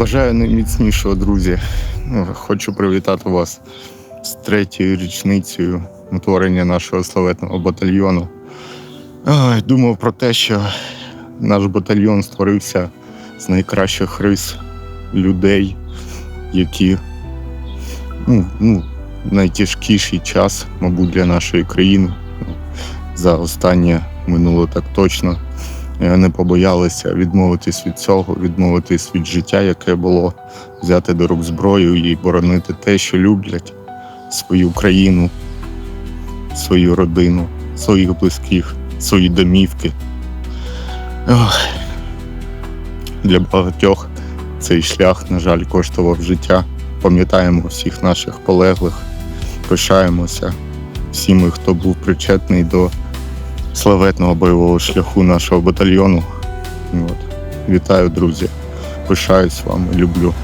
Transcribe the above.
Бажаю найміцнішого, друзі. Ну, Хочу привітати вас з третьою річницею утворення нашого славетного батальйону. Думав про те, що наш батальйон створився з найкращих рис людей, які ну, ну, найтяжкіший час, мабуть, для нашої країни. За останнє минуло так точно. Е, Не побоялися відмовитись від цього, відмовитись від життя, яке було, взяти до рук зброю і боронити те, що люблять, свою країну, свою родину, своїх близьких, свої домівки. Ох. Для багатьох цей шлях, на жаль, коштував життя. Пам'ятаємо всіх наших полеглих, пишаємося всіми, хто був причетний до славетного бойового шляху нашого батальйону. От. Вітаю, друзі. Пишаюсь вами, люблю.